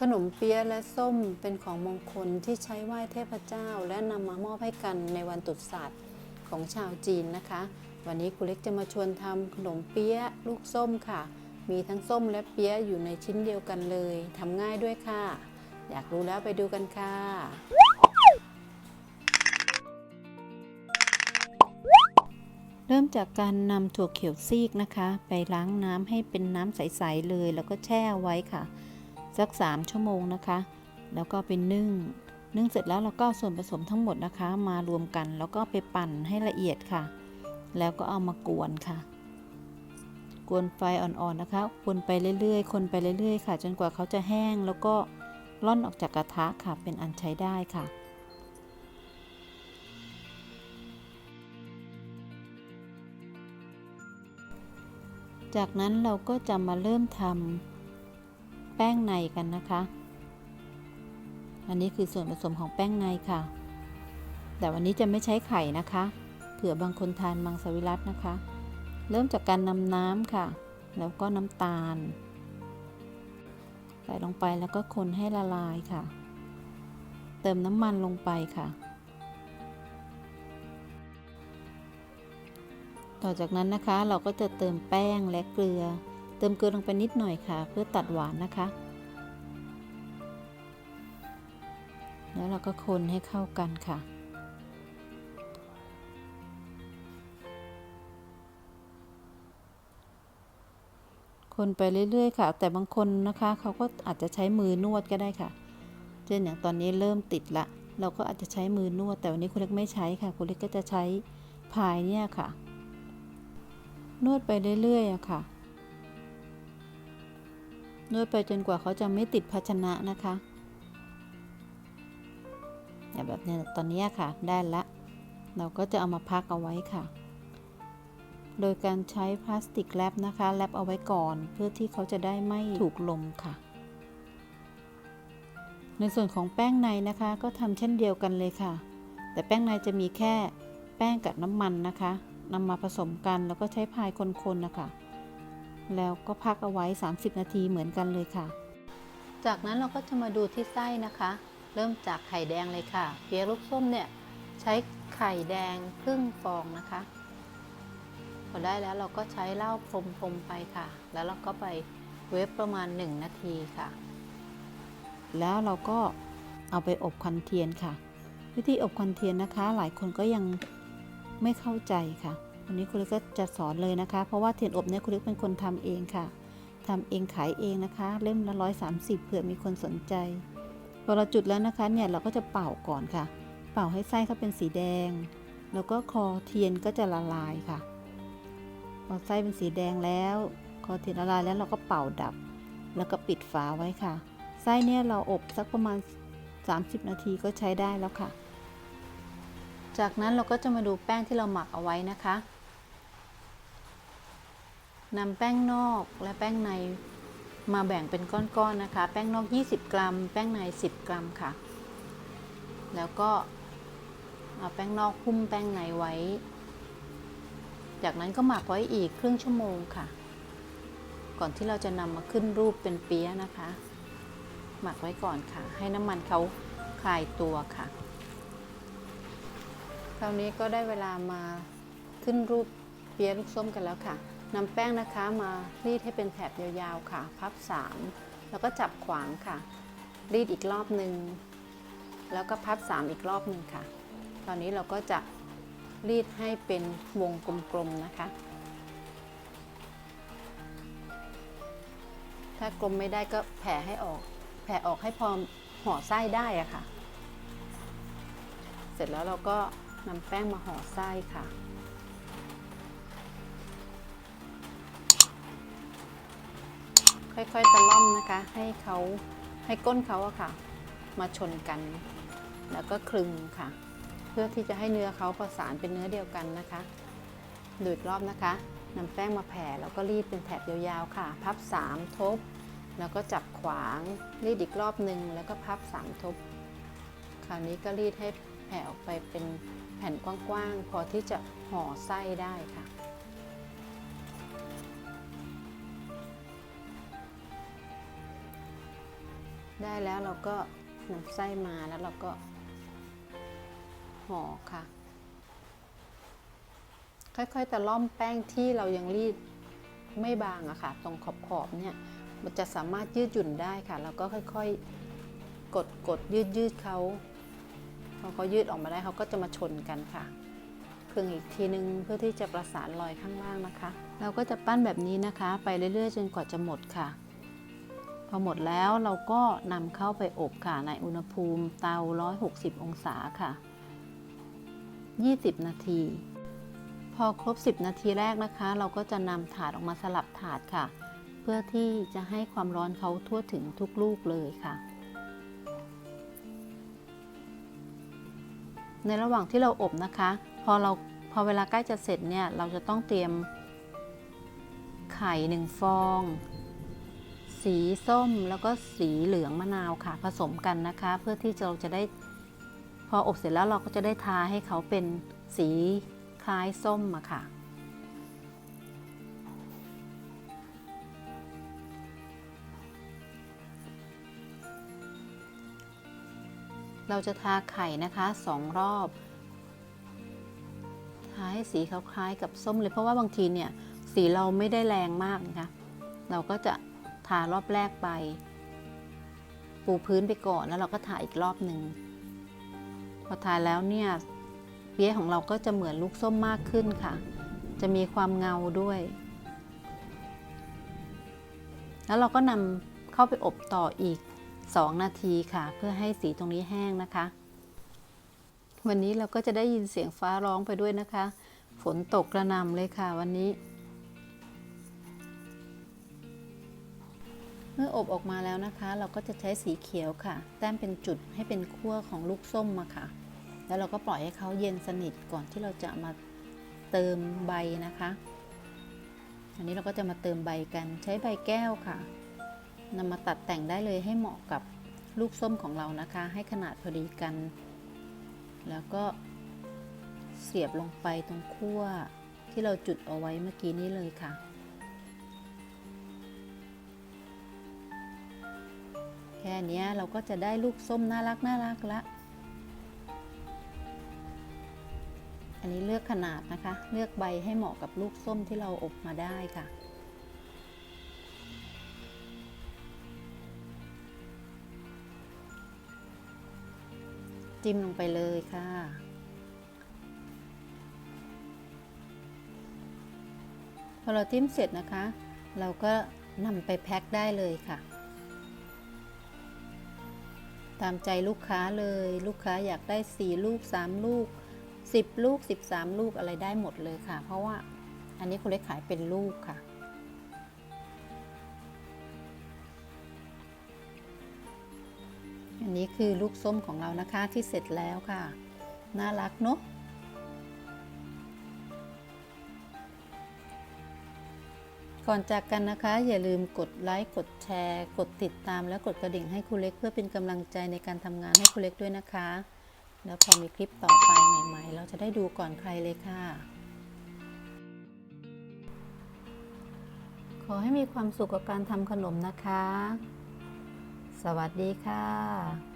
ขนมเปี๊ยะและส้มเป็นของมงคลที่ใช้ไหว้เทพเจ้า และนำมามอบให้กันในวันตรุษศาสตร์ของชาวจีนนะคะ วันนี้ครูเล็กจะมาชวนทำขนมเปี๊ยะลูกส้มค่ะ มีทั้งส้มและเปี๊ยะอยู่ในชิ้นเดียวกันเลยทำง่ายด้วยค่ะ อยากรู้แล้วไปดูกันค่ะ เริ่มจากการนำถั่วเขียวซีกนะคะ ไปล้างน้ำให้เป็นน้ำใส ๆ เลย แล้วก็แช่ไว้ค่ะ สัก 3 ชั่วโมงนะคะ แล้วก็ไปนึ่ง นึ่งเสร็จแล้วเราก็ส่วนผสมทั้งหมดนะคะ มารวมกันแล้วก็ไปปั่นให้ละเอียดค่ะ แล้วก็เอามากวนค่ะ กวนไฟอ่อนๆนะคะกวนไปเรื่อยๆ คนไปเรื่อยๆ ค่ะ จนกว่าเขาจะแห้งแล้วก็ร่อนออกจากกระทะค่ะ เป็นอันใช้ได้ค่ะจากนั้นเราก็จะมาเริ่มทำ แป้งในกันนะคะ อันนี้คือส่วนผสมของแป้งในค่ะ แต่วันนี้จะไม่ใช้ไข่นะคะ เผื่อบางคนทานมังสวิรัตนะคะ เริ่มจากการนำน้ำค่ะ แล้วก็น้ำตาล ใส่ลงไปแล้วก็คนให้ละลายค่ะ เติมน้ำมันลงไปค่ะต่อจากนั้นนะคะเราก็จะเติมแป้งและเกลือ เติมเกลือลงไปนิดหน่อยค่ะ เพื่อตัดหวานนะคะ แล้วเราก็คนให้เข้ากันค่ะ คนไปเรื่อยๆค่ะ แต่บางคนนะคะเขาก็อาจจะใช้มือนวดก็ได้ค่ะ เช่นอย่างตอนนี้เริ่มติดละ เราก็อาจจะใช้มือนวด แต่วันนี้คุณเล็กไม่ใช้ค่ะ คุณเล็กก็จะใช้พายเนี่ยค่ะ นวดไปเรื่อยๆอะค่ะ นวดไปจนกว่าเขาจะไม่ติดภาชนะนะคะอย่างแบบนี้ตอนนี้ค่ะได้ละ เราก็จะเอามาพักเอาไว้ค่ะ โดยการใช้พลาสติกแรปนะคะแรปเอาไว้ก่อนเพื่อที่เขาจะได้ไม่ถูกลมค่ะ ในส่วนของแป้งในนะคะก็ทำเช่นเดียวกันเลยค่ะ แต่แป้งในจะมีแค่แป้งกับน้ำมันนะคะนำมาผสมกันแล้วก็ใช้พายคนๆนะคะ แล้วก็พักเอาไว้ 30 นาทีเหมือนกันเลยค่ะ จากนั้นเราก็จะมาดูที่ไส้นะคะ เริ่มจากไข่แดงเลยค่ะเปี๊ยะลูกส้มเนี่ยใช้ไข่แดงครึ่งฟองนะคะ พอได้แล้วเราก็ใช้เหล้าพรมๆไปค่ะ แล้วเราก็ไปเวฟประมาณ 1 นาทีค่ะ แล้วเราก็เอาไปอบควันเทียนค่ะ วิธีอบควันเทียนนะคะ หลายคนก็ยังไม่เข้าใจค่ะ วันนี้คุณล็กก็จะสอนเลยนะคะ เพราะว่าเทียนอบเนี่ยคุณล็กเป็นคนทำเองค่ะทำเองขายเองนะคะ เล่มละร้อยสามสิบเผื่อมีคนสนใจพอเราจุดแล้วนะคะเนี่ยเราก็จะเป่าก่อนค่ะ เป่าให้ไส้เขาเป็นสีแดง แล้วก็คอเทียนก็จะละลายค่ะพอไส้เป็นสีแดงแล้ว คอเทียนละลายแล้วเราก็เป่าดับ แล้วก็ปิดฝาไว้ค่ะ ไส้เนี่ยเราอบสักประมาณ 30 นาทีก็ใช้ได้แล้วค่ะ จากนั้นเราก็จะมาดูแป้งที่เราหมักเอาไว้นะคะ นำแป้งนอกและแป้งในมาแบ่งเป็นก้อนๆนนะคะ แป้งนอก 20 กรัม แป้งใน 10 กรัมค่ะ แล้วก็เอาแป้งนอกหุ้มแป้งในไว้ จากนั้นก็หมักไว้อีกครึ่งชั่วโมงค่ะ ก่อนที่เราจะนำมาขึ้นรูปเป็นเปี๊ยะนะคะ หมักไว้ก่อนค่ะ ให้น้ำมันเขาคลายตัวค่ะ คราวนี้ก็ได้เวลามาขึ้นรูปเปี๊ยะลูกส้มกันแล้วค่ะ นำแป้งนะคะมารีดให้เป็นแถบยาวๆค่ะ พับ 3 แล้วก็จับขวางค่ะ รีดอีกรอบหนึ่งแล้วก็พับ 3 อีกรอบหนึ่งค่ะ ตอนนี้เราก็จะรีดให้เป็นวงกลมๆนะคะ ถ้ากลมไม่ได้ก็แผ่ให้ออก แผ่ออกให้พอห่อไส้ได้อะค่ะ เสร็จแล้วเราก็นำแป้งมาห่อไส้ค่ะ ค่อยๆตะล่อมนะคะ ให้เขาให้ก้นเขาอะค่ะ มาชนกัน แล้วก็คลึงค่ะ เพื่อที่จะให้เนื้อเขาประสานเป็นเนื้อเดียวกันนะคะดูอีกรอบนะคะนำแป้งมาแผ่แล้วก็รีดเป็นแถบยาวๆค่ะ พับ 3 ทบ แล้วก็จับขวางรีดอีกรอบหนึ่งแล้วก็พับ 3 ทบ คราวนี้ก็รีดให้แผ่ออกไปเป็นแผ่นกว้างๆ พอที่จะห่อไส้ได้ค่ะ ได้แล้วเราก็นำไส้มาแล้วเราก็ห่อค่ะ ค่อยๆตะล่อมแป้งที่เรายังรีดไม่บางอะค่ะ ตรงขอบๆเนี่ยมันจะสามารถยืดหยุ่นได้ค่ะแล้วก็ค่อยๆกดกดยืดยืดเขาพอเขายืดออกมาได้เขาก็จะมาชนกันค่ะพึงอีกทีนึงเพื่อที่จะประสานรอยข้างล่างนะคะ เราก็จะปั้นแบบนี้นะคะ ไปเรื่อยๆ จนกว่าจะหมดค่ะ พอหมดแล้วเราก็นำเข้าไปอบค่ะในอุณหภูมิเตา 160 องศาค่ะ 20 นาที พอครบ 10 นาทีแรกนะคะ เราก็จะนำถาดออกมาสลับถาดค่ะ เพื่อที่จะให้ความร้อนเขาทั่วถึงทุกลูกเลยค่ะ ในระหว่างที่เราอบนะคะ พอเราพอเวลาใกล้จะเสร็จเนี่ย เราจะต้องเตรียมไข่หนึ่งฟอง สีส้มแล้วก็สีเหลืองมะนาวค่ะ ผสมกันนะคะ เพื่อที่เราจะได้พออบเสร็จแล้วเราก็จะได้ทาให้เขาเป็นสีคล้ายส้มอะค่ะเราจะทาไข่นะคะสองรอบ ทาให้สีเขาคล้ายกับส้มเลยเพราะว่าบางทีเนี่ยสีเราไม่ได้แรงมากนะคะ เราก็จะ ทารอบแรกไป ปูพื้นไปก่อนแล้วเราก็ทาอีกรอบหนึ่งพอทาแล้วเนี่ยเปี๊ยะของเราก็จะเหมือนลูกส้มมากขึ้นค่ะ จะมีความเงาด้วย แล้วเราก็นำเข้าไปอบต่ออีก 2 นาทีค่ะ เพื่อให้สีตรงนี้แห้งนะคะ วันนี้เราก็จะได้ยินเสียงฟ้าร้องไปด้วยนะคะ ฝนตกกระนำเลยค่ะวันนี้ เมื่ออบออกมาแล้วนะคะ เราก็จะใช้สีเขียวค่ะ แต้มเป็นจุดให้เป็นขั้วของลูกส้มมาค่ะ แล้วเราก็ปล่อยให้เขาเย็นสนิทก่อนที่เราจะมาเติมใบนะคะอันนี้เราก็จะมาเติมใบกันใช้ใบแก้วค่ะนำมาตัดแต่งได้เลยให้เหมาะกับลูกส้มของเรานะคะ ให้ขนาดพอดีกัน แล้วก็เสียบลงไปตรงขั้วที่เราจุดเอาไว้เมื่อกี้นี้เลยค่ะ ค่นี้เราก็จะได้ลูกส้มน่ารักน่ารักละ อันนี้เลือกขนาดนะคะ เลือกใบให้เหมาะกับลูกส้มที่เราอบมาได้ค่ะจิ้มลงไปเลยค่ะ พอเราจิ้มเสร็จนะคะ เราก็นำไปแพ็คได้เลยค่ะ ตามใจลูกค้าเลย ลูกค้าอยากได้ 4 ลูก 3 ลูก 10 ลูก 13 ลูกอะไรได้หมดเลยค่ะ เพราะว่าอันนี้คุณเล็กขายเป็นลูกค่ะ อันนี้คือลูกส้มของเรานะคะที่เสร็จแล้วค่ะ น่ารักเนาะ ก่อนจากกันนะคะ อย่าลืมกดไลค์กดแชร์ กดติดตามและกดกระดิ่งให้ครูเล็กเพื่อเป็นกำลังใจในการทำงานให้ครูเล็กด้วยนะคะ แล้วพอมีคลิปต่อไปใหม่ ๆ เราจะได้ดูก่อนใครเลยค่ะ ขอให้มีความสุขกับการทำขนมนะคะ สวัสดีค่ะ